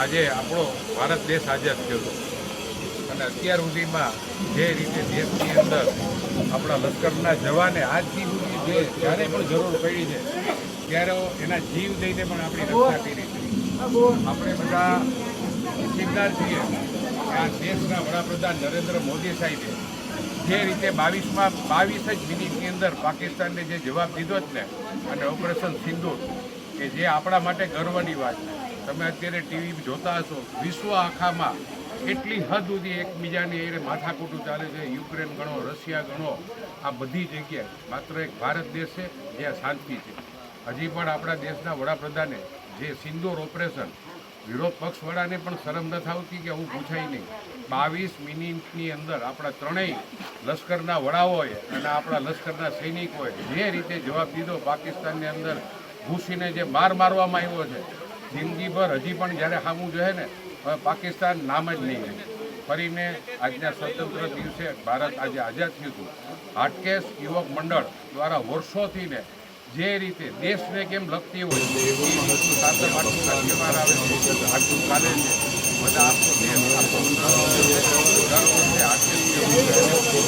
આજે આપણો ભારત દેશ આઝાદ થયો હતો. અને અત્યાર સુધીમાં જે રીતે દેશની અંદર આપણા લશ્કરના જવાને આજથી સુધી જે જ્યારે પણ જરૂર પડી છે, ત્યારે એના જીવ દઈને પણ આપણી રક્ષા કરી છે. આપણે બધા નસીબદાર છીએ. આ દેશના વડાપ્રધાન નરેન્દ્ર મોદી સાહેબે જે રીતે બાવીસમાં, બાવીસ જ મિનિટની અંદર પાકિસ્તાનને જે જવાબ દીધો જ ને, અને ઓપરેશન સિંધુ કે જે આપણા માટે ગર્વની વાત છે. તમે અત્યારે ટીવી જોતા હશો, વિશ્વ આખામાં એટલી હદ સુધી એકબીજાની એ માથાકૂટું ચાલે છે, યુક્રેન ગણો, રશિયા ગણો, આ બધી જગ્યાએ. માત્ર એક ભારત દેશ છે જ્યાં શાંતિ છે. હજી પણ આપણા દેશના વડાપ્રધાને જે સિંદોર ઓપરેશન, વિરોધ પક્ષવાળાને પણ શરમ નથી આવતી કે હું પૂછાય નહીં. બાવીસ મિનિટની અંદર આપણા ત્રણેય લશ્કરના વડાઓએ અને આપણા લશ્કરના સૈનિકોએ જે રીતે જવાબ દીધો પાકિસ્તાનની અંદર, ઘૂસીને જે માર મારવામાં આવ્યો છે જિંદગીભર હજી પણ જ્યારે સામું જોઈએ ને, હવે પાકિસ્તાન નામ જ નહીં લે. ફરીને આજના સ્વતંત્ર દિવસે ભારત આજે આઝાદ થયું હતું. હાટકેશ યુવક મંડળ દ્વારા વર્ષોથી ને જે રીતે દેશને કેમ લગતી હોય, એ આવે છે. આટલું છે બધા આખો દેશ મહેનત કરી છે અને દેશને લગતું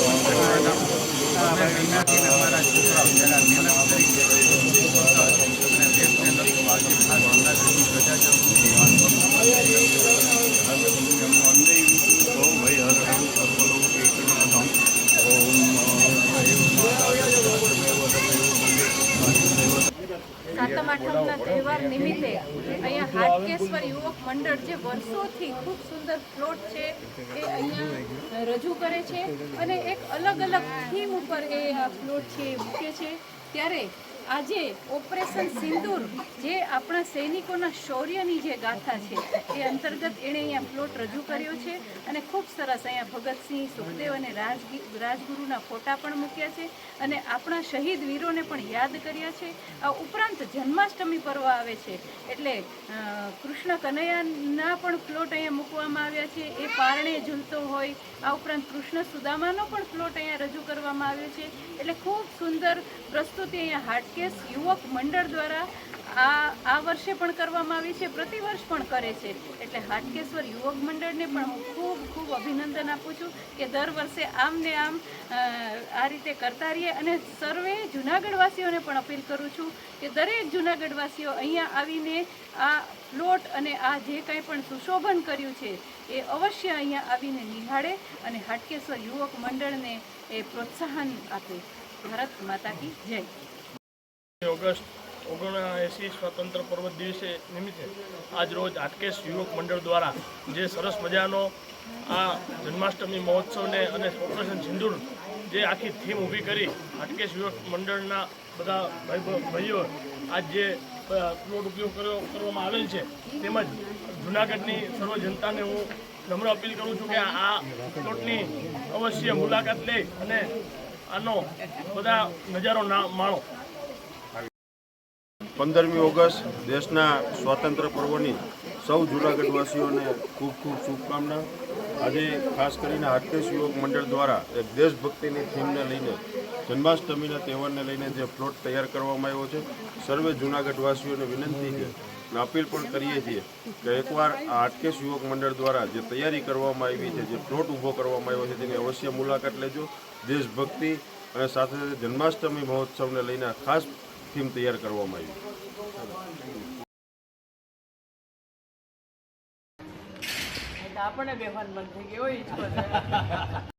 આજે ખાસ જુનાગઢની પ્રજાજનોની સાતમ આઠમના તહેવાર નિમિત્તે અહીંયા હાટકેશ્વર યુવક મંડળ જે વર્ષોથી ખૂબ સુંદર પ્લોટ છે એ અહીંયા રજૂ કરે છે અને એક અલગ અલગ થીમ ઉપર એ આ પ્લોટ છે મૂકે છે. ત્યારે આજે ઓપરેશન સિંદૂર જે આપણા સૈનિકોના શૌર્યની જે ગાથા છે, એ અંતર્ગત એણે અહીંયા પ્લોટ રજૂ કર્યો છે અને ખૂબ સરસ અહીંયા ભગતસિંહ, સુખદેવ અને રાજગી, રાજગુરુના ફોટા પણ મૂક્યા છે અને આપણા શહીદ વીરોને પણ યાદ કર્યા છે. આ ઉપરાંત જન્માષ્ટમી પર્વ આવે છે એટલે કૃષ્ણ કનૈયાના પણ પ્લોટ અહીંયા મૂકવામાં આવ્યા છે. એ પારણે ઝૂલતો હોય, આ ઉપરાંત કૃષ્ણ સુદામાનો પણ પ્લોટ અહીંયા રજૂ કરવામાં આવ્યો છે. એટલે ખૂબ સુંદર પ્રસ્તુતિ અહીંયા હાટકેશ યુવક મંડળ દ્વારા આ આ વર્ષે પણ કરવામાં આવી છે પ્રતિવર્ષ પણ કરે છે. એટલે હાટકેશ્વર યુવક મંડળને પણ હું ખૂબ ખૂબ અભિનંદન આપું છું કે દર વર્ષે આમ ને આમ આ રીતે કરતા રહીએ અને સર્વે જુનાગઢવાસીઓને પણ અપીલ કરું છું કે દરેક જુનાગઢવાસીઓ અહીંયા આવીને આ પ્લોટ અને આ જે કાંઈ પણ સુશોભન કર્યું છે, એ અવશ્ય અહીંયા આવીને નિહાળે અને હાટકેશ્વર યુવક મંડળને એ પ્રોત્સાહન આપે. ભારત માતા કી જય. ઓગસ્ટ ઓગણએંસી સ્વતંત્ર પર્વ દિવસે નિમિત્તે આજ રોજ હાટકેશ યુવક મંડળ દ્વારા જે સરસ મજાનો આ જન્માષ્ટમી મહોત્સવને અને ઓપરેશન સિંદૂર જે આખી થીમ ઊભી કરી હાટકેશ યુવક મંડળના બધા ભાઈ ભાઈઓ આજ જે પ્લોટ ઉપયોગ કરવામાં આવેલ છે, તેમજ જૂનાગઢની સર્વ જનતાને હું નમ્ર અપીલ કરું છું કે આ પ્લોટની અવશ્ય મુલાકાત લે અને આનો બધા નજારો ના માણો. પંદરમી ઓગસ્ટ દેશના સ્વાતંત્ર્ય પર્વની સૌ જૂનાગઢવાસીઓને ખૂબ ખૂબ શુભકામના. આજે ખાસ કરીને હાટકેશ યુવક મંડળ દ્વારા એક દેશભક્તિની થીમને લઈને, જન્માષ્ટમીના તહેવારને લઈને જે પ્લોટ તૈયાર કરવામાં આવ્યો છે, સર્વે જૂનાગઢવાસીઓને વિનંતી છે અને અપીલ પણ કરીએ છીએ કે એકવાર આ હાટકેશ યુવક મંડળ દ્વારા જે તૈયારી કરવામાં આવી છે, જે પ્લોટ ઊભો કરવામાં આવ્યો છે, તેની અવશ્ય મુલાકાત લેજો. દેશભક્તિ અને સાથે સાથે જન્માષ્ટમી મહોત્સવને લઈને ખાસ થીમ તૈયાર કરવામાં આવી આપણને બેહવાન બંધ થઈ ગયો હોય